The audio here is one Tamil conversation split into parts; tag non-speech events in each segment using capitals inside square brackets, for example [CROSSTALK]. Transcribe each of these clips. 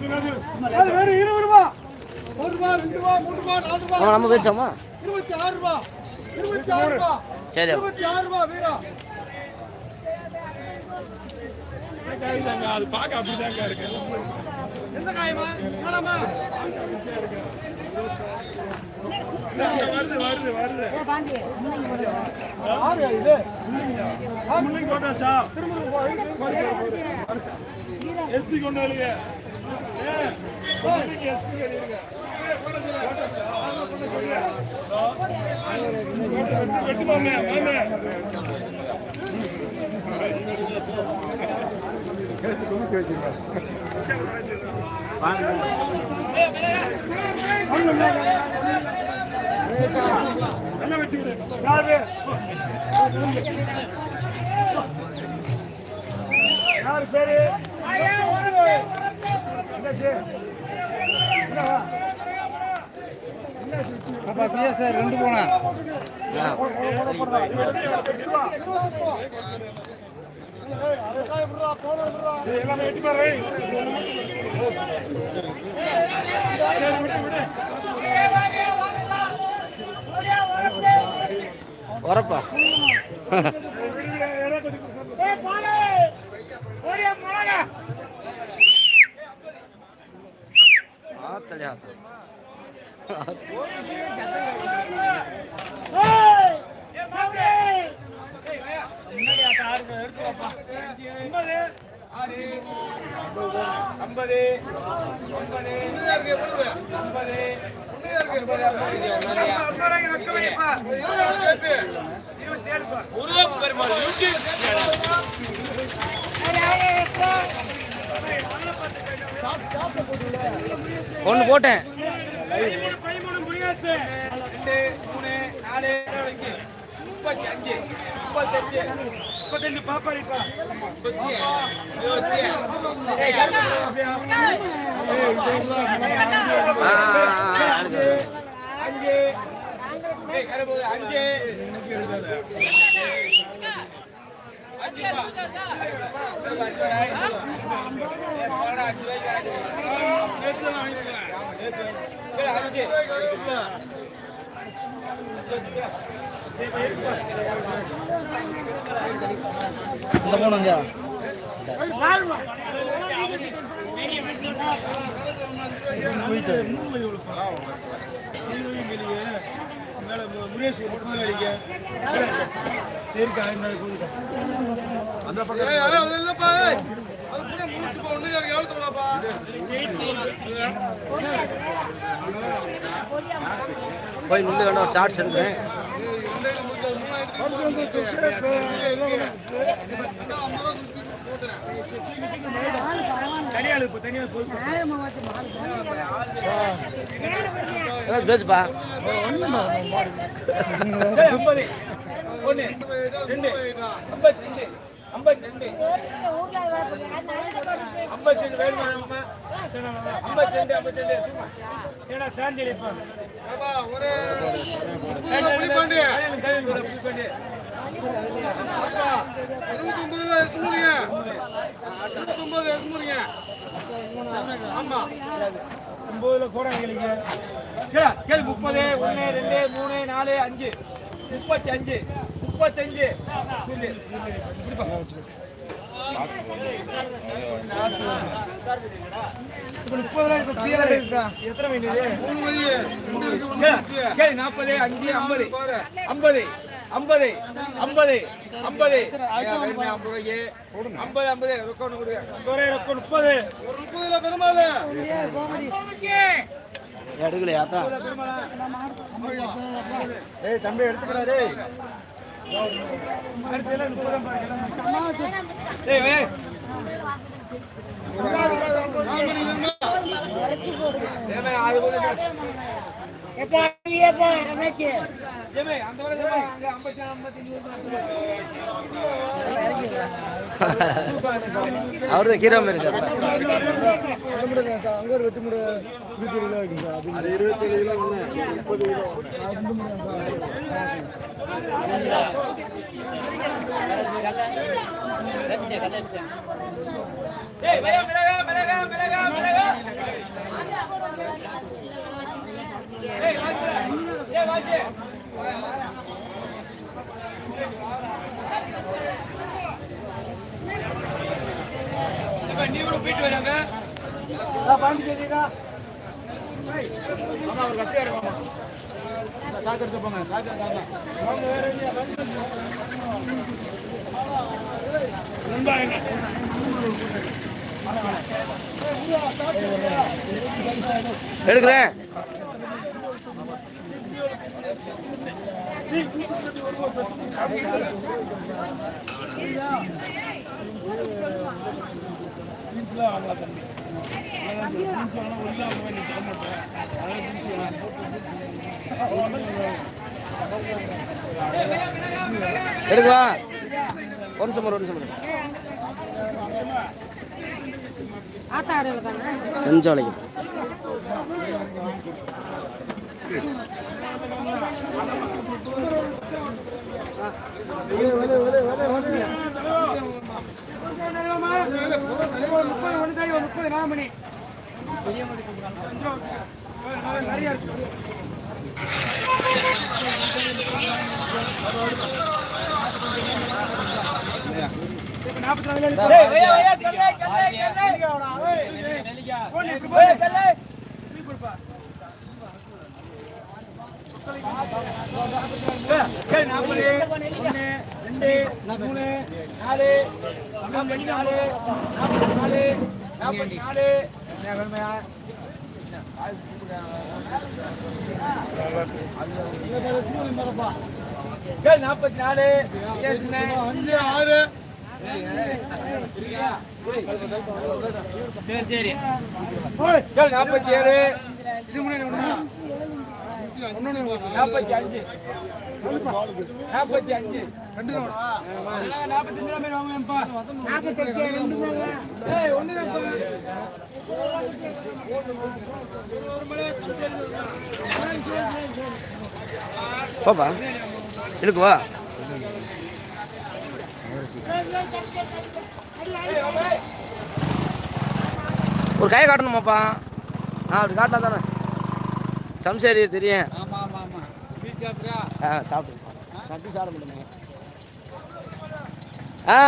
அது வெறும் இருபது ரூபா ஒரு ரூபா ரெண்டு ரூபா மூணு ரூபா நாலு ரூபா நம்ம நம்ம பேசாமா இருபத்தி ஆறு ரூபா இருபத்தி ஆறு ரூபா சரி. இருபத்தி ஆறு ரூபா வீரா அது பார்க்க அப்படிதாங்க இருக்கு எந்த காயமா மேலமா வருது வருது வருது ஆறு இது முன்னைக்கு போட்டாச்சா எஸ்பி கொண்டு வருங்க எஸ்பி வெளியிருங்க விடு யாரு பேரு? அப்பா பிஎஸ்ஆர் ரெண்டு போனா? சரி, எல்லாமே வெட்டி பாரு சரி விட்டு விடு வரப்பா ஆத்தலையா ஐம்பது ஐம்பது ஐம்பது ஒன்று போட்டேன். பதிமூணு முருகாசு ரெண்டு அஞ்சு. இந்த போனங்க போயிட்டு ஏய், கருப்பு, அஞ்சு அஞ்சு இந்த போனங்க மேல முருகேஷ் முருகன் அடிக்க இருக்கா என்ன சொல்லுங்க அந்த பக்கம் போய் நின்று வேண்டாம் ஒரு சார்ட்ஸ் எடுக்கிறேன் தனியா இப்போ தனியா போய் ஏதாவது பேசுப்பா. ஐம்பது ஒன்று ரெண்டு ஐம்பத்தி ரெண்டு. ஐம்பத்தி ரெண்டு ஐம்பத்தி ரெண்டு வேணுமா நம்ம ஐம்பத்தி ரெண்டு ஐம்பத்தி ரெண்டு ஏன்னா சாந்தி இப்போ புளிப்பாண்டி புளிப்பாண்டி ஒன்பதுல போறாங்க கேளு முப்பது ஒன்று ரெண்டு மூணு நாலு அஞ்சு முப்பத்தி அஞ்சு. முப்பத்தஞ்சு முப்பது நாற்பது அஞ்சு ஐம்பது ஐம்பது ஐம்பது ஐம்பது ஐம்பது ஐம்பது ஐம்பது ரொக்கம் ஐம்பது ரொக்கம் முப்பது ஒரு முப்பதுல பெருமாள் எடுக்கலையா ஏய் தம்பி எடுத்துக்கிறா டேய் அடுத்து அது போல ஏமே அந்த வரை ஏமே அங்க 54 55 அவர் தான் கீராம இருக்காரு அங்க ஒரு வெட்டி முடி இருபத்தி கிலோ வைக்கும் சார் அது இருபத்தி கிலோ முப்பது கிலோ ஏய் மிளகா மிளகா மிளகா மிளகா மிளகா நீ கூட போயிட்டு வராங்க மாமா ஒரு கத்தி எடு சாக்கு எடுத்து போங்க சாக்கு எடுக்கிறேன். எடுக்குவா? ஒரு நிமிஷம் ஒரு நிமிஷம். கொஞ்சம் வளைக்கும் முப்பது நாலு மணி நிறைய இருக்கு நாற்பது ஒன்று ரெண்டு மூணு நாலு நாற்பத்தி நாலு நாற்பத்தி நாலு நாற்பத்தி நாலு. நாற்பத்தி நாலு. அஞ்சு ஆறு சரி சரி. நாற்பத்தி ஏழு. இது முன்னாடி நாற்பத்தி அஞ்சு. நாற்பத்தி அஞ்சு. ரெண்டு நாற்பத்தி அஞ்சு ரூபாய் வாங்குவேன்ப்பா நாற்பத்தி ரெண்டு ஏய் ஒன்று பாப்பா எடுக்குவா ஒரு கை காட்டணுமாப்பா? ஆ அப்படி காட்டினா தானே. சம்சேரி தெரியும். ஆ சாப்பிட்டு சாப்பிட முடியுங்க ஆ.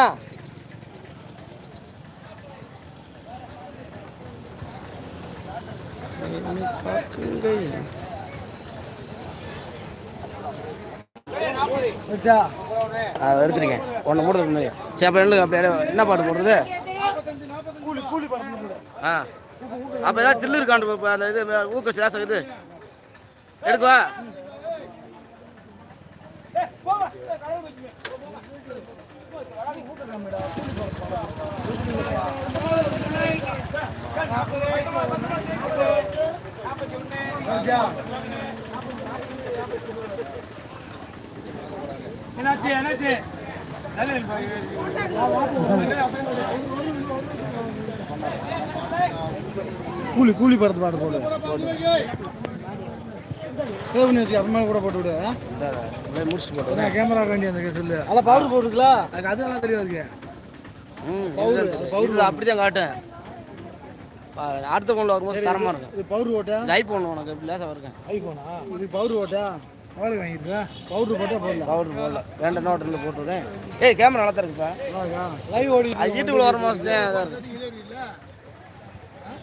ஆ எடுத்துருக்கேன் ஒன்று மூட முன்னாடி. சரி அப்போ அப்படியே என்ன பாட்டு போடுறது? ஆ. அப்போ ஏதாவது தில்லு இருக்காண்டு அந்த இது ஊக்க சேசம் இது. எடுக்குவா என்னாச்சு என்னாச்சு? கூலி கூலி படத்து பாட்டு போடு. சேவ் பண்ணி வச்சு அப்புறமா கூட போட்டு விடு. முடிச்சுட்டு போட்டு கேமரா வேண்டி அந்த சொல்லு. அதில் பவுடர் போட்டுருக்கலாம் எனக்கு அதெல்லாம் தெரியாது ம் பவுடர் அப்படி தான் காட்டேன் அடுத்த கொண்டு வரும்போது தரமாக இருக்கும். இது பவுடர் ஓட்டா ஐஃபோன் உனக்கு லேசாக இருக்கேன் ஐஃபோனா இது பவுடர் ஓட்டா எவ்வளோ வாங்கியிருக்கா? பவுடர் போட்டா போடல பவுடர் போடல. வேண்டாம் நோட்டில் போட்டுருக்கேன் ஏய் கேமரா நல்லா தான் இருக்குப்பா. லைவ் ஓடி அது வீட்டுக்குள்ள வர மாதம் தான் இதாக இருக்கு.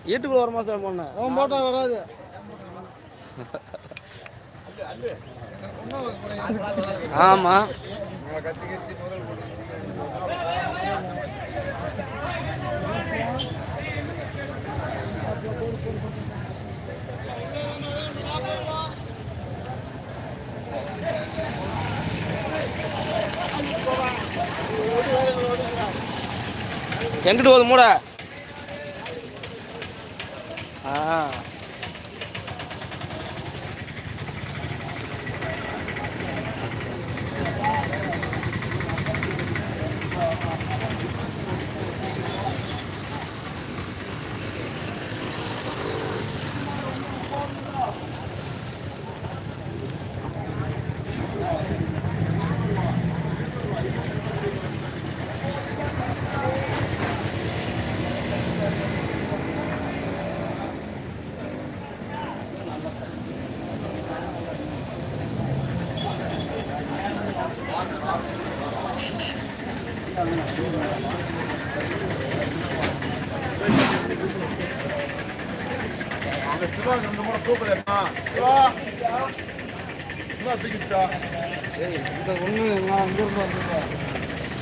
வீட்டுக்குள்ள வர மாதம் போனேன் அவன் போட்டா வராது. [LAUGHS] ஆமாம் எங்கிட்டு போகுது மூட? ஆ. அந்த சிவா ரெண்டு மூணு கூப்பிடுறா சிவா. சிவா தூக்கிச்சா இந்த ஒன்று நான் வந்துருக்கேன்.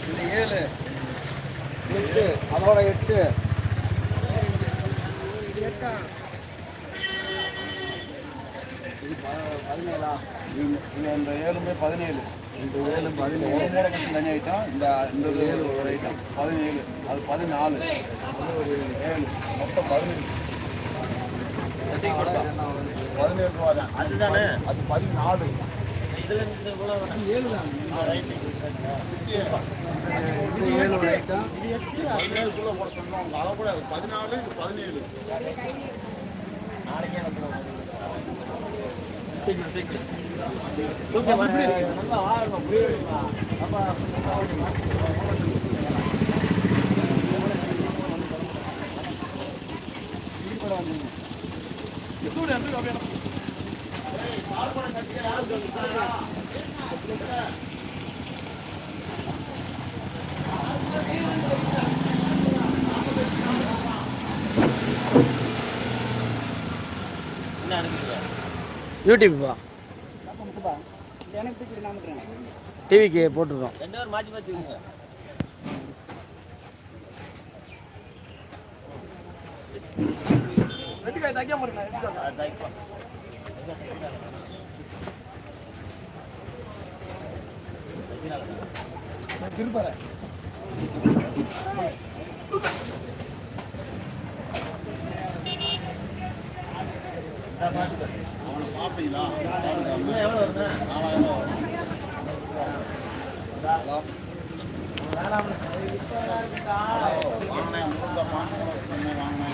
இந்த ஏழு. எட்டு. அதோட எட்டு. பதினேழா? இந்த ஏழுமே பதினேழு. இந்த ஏழு பதினேழு. ஒரு மூணு கட்டி தனி ஐட்டம். இந்த இந்த ஏழு ஒரு ஐட்டம். பதினேழு. அது பதினாலு. ஏழு. மொத்தம் பதினேழு பதினேழு ரூபா தான் அதுதானே அது பதினாலு பதினேழுக்குள்ள போட சொன்னோம் அவங்க அளவு கூட அது பதினாலு இது பதினேழு யூடியூப்பா டிவிக்கு போட்டிருக்கோம். வெட்டிக்காய் தைக்காம இருக்கேன் திருப்பற அவனை பார்ப்பீங்களா நாலாயிரம் வரும். வாங்கினேன்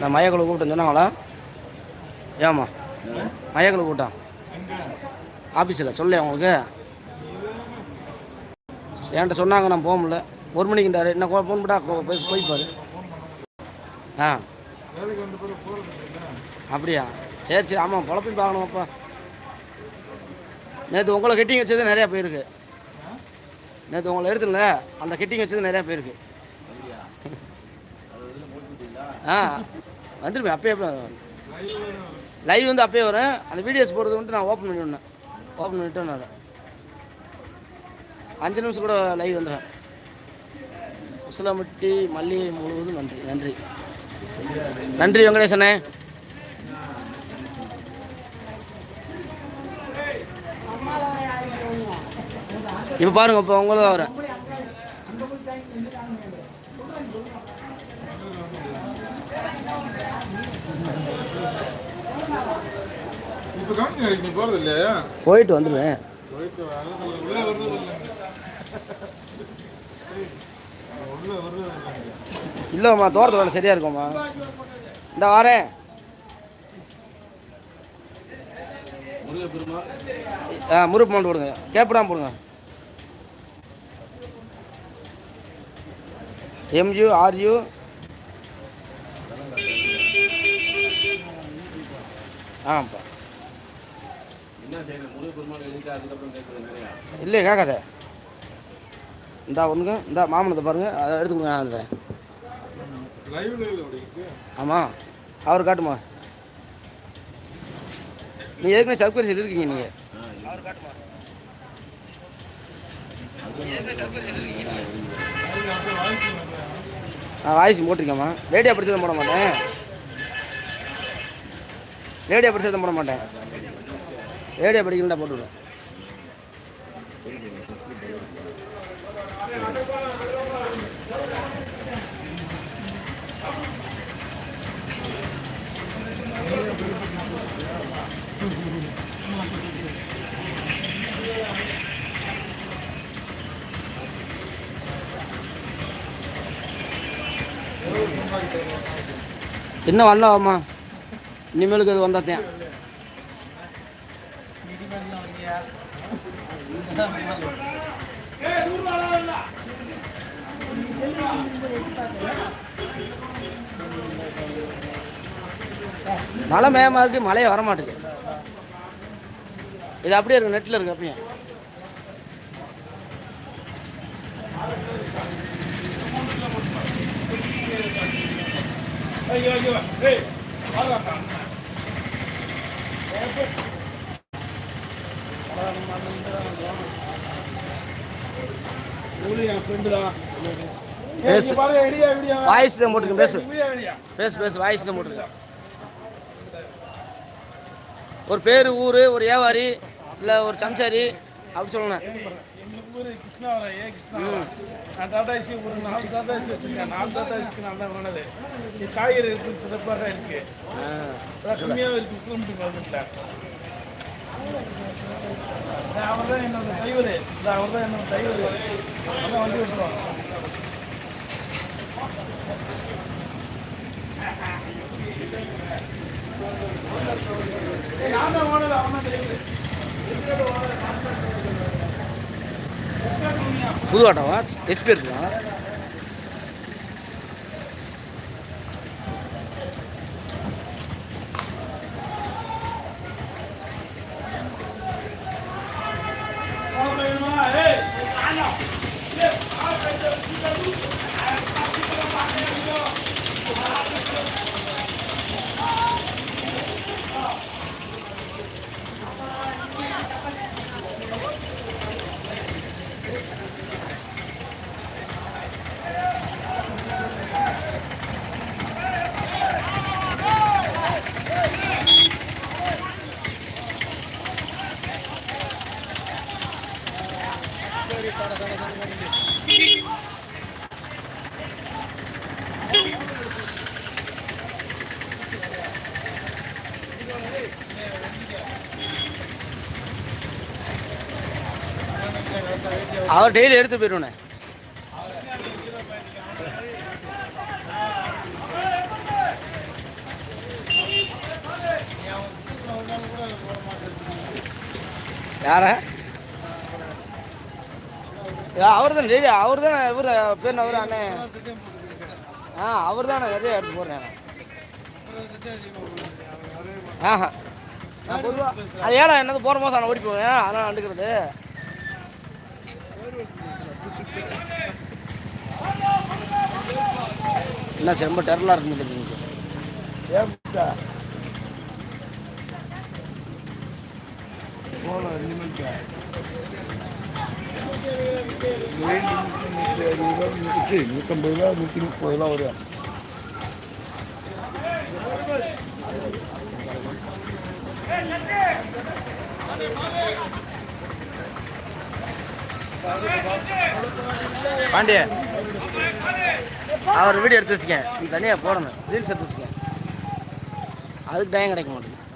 நான் மையக்குழு கூப்பிட்டேன் சொன்னாங்களா? ஏம்மா? மையக்குழு கூட்டம் ஆஃபீஸில் சொல்ல உங்களுக்கு என்கிட்ட சொன்னாங்க நான் போக முடியல. ஒரு மணிக்குண்டாரு என்ன ஃபோன் போய் போய்ப்பாரு. ஆ. அப்படியா? சரி சரி ஆமாம் பொழப்பையும் பார்க்கணுமாப்பா. நேற்று உங்களை கெட்டிங் வச்சது நிறையா போயிருக்கு. நேற்று உங்களை எடுத்துல அந்த கெட்டிங் வச்சது நிறையா போயிருக்கு. ஆ. வந்துருமே அப்பயே லைவ் வந்து அப்பயே வரேன் அந்த வீடியோஸ் போடுறது வந்து நான் ஓப்பன் பண்ணி விடணும் ஓப்பன் பண்ணிட்டு நான் அஞ்சு நிமிஷம் கூட லைவ் வந்துடுறேன் உசிலமட்டி மல்லிகை முழுவதும் நன்றி நன்றி. நன்றி வெங்கடேசனே. இப்போ பாருங்க இப்போ உங்களை தான் வரேன் இப்போ கவனிச்சு நீ போகிறது இல்லையா போயிட்டு வந்துடுவேன் போயிட்டு வரது உள்ளே வர்றது இல்லை உள்ளே வர்றது இல்லை. இல்லைம்மா தோட்டத்து வேலை சரியாக இருக்கும்மா. இந்த வரேன். ஆ முருப்பு மாண்டு போடுங்க. கேப்பிடாம போடுங்க. எம்யூ ஆர்யூ ஆப்பா இல்லையே கேட்காத. இந்தா ஒன்றுங்க இந்த மாமனத்தை பாருங்கள் அதை எடுத்து கொடுங்க அப்படிக்கு ஆமாம் அவர் காட்டுமா? நீ ஏற்கனவே சர்க்கரை இருக்கீங்க நீங்கள் நான் வாய்ஸ் போட்டிருக்கேம்மா. ரேடியோ படிச்சதை போட மாட்டேன். ரேடியோ படிச்சதை போட மாட்டேன். ரேடியோ படிக்கலாம் தான் போட்டுவிடுவேன். இன்னும் வரலாமா இனிமேலுக்கு இது வந்தாத்தேன் மழை மேகமாக இருக்கு மழையே வர மாட்டேங்குது இது அப்படியே இருக்கு நெட்டில் இருக்கு அப்படியே. ஐயோ ஐயோ ஏய் வாங்க ஊரு என் ஃப்ரெண்டு தான் பேசு. வாய்ஸ் தான் போட்டுருக்கேன் பேசு. பேசு பேசு வாய்ஸ் தான் போட்டிருக்கேன் ஒரு பேர் ஊர் ஒரு வியாபாரி இல்லை ஒரு சம்சாரி அப்படி சொல்லணும். எங்களுக்கு ஊர் கிருஷ்ணாவரம் ஏ கிருஷ்ணாவரம். நான் டாடா ஏசி ஒரு நாலு டாடா ஏசி வச்சிருக்கேன். நாலு டாடா ஏசிக்கு நான் தான் இது காய்கறி இருக்கு சிறப்பாக இருக்கு. அதான் கம்மியாக இருக்கு கிலோமீட்டர் கவர்மெண்ட்ல அவர் தான் என்னோட டிரைவர் அவர் தான் என்னோட டிரைவர் அதான் வண்டி விட்டுருவாங்க நான் தான் அவன் புது ஆட்டோவா எஸ்பி இருக்குதா? அவர் டெய்லி எடுத்து போயிடுவேண்ணே யார? அவர் தான் டெய்லி அவர் தான் இவர் பேர் அவர் அண்ணே. ஆ அவர் தானே நிறைய எடுத்து போடுறேன் ஆஹா. நான் அது ஏடா என்னது போகிற மாதம் நான் ஓடி போவேன்? அதெல்லாம் நண்டுக்கிறது என்ன ரொம்ப டெரலாக இருக்கு உங்களுக்கு நூற்றம்பது ரூபா நூற்றி முப்பது ரூபா வரும். பாண்டிய அவர் வீடியோ எடுத்து வச்சுக்கேன். நீ தனியாக போடணும். ரீல்ஸ் எடுத்து வச்சுக்கேன். அதுக்கு டைம் கிடைக்க மாட்டேங்குது.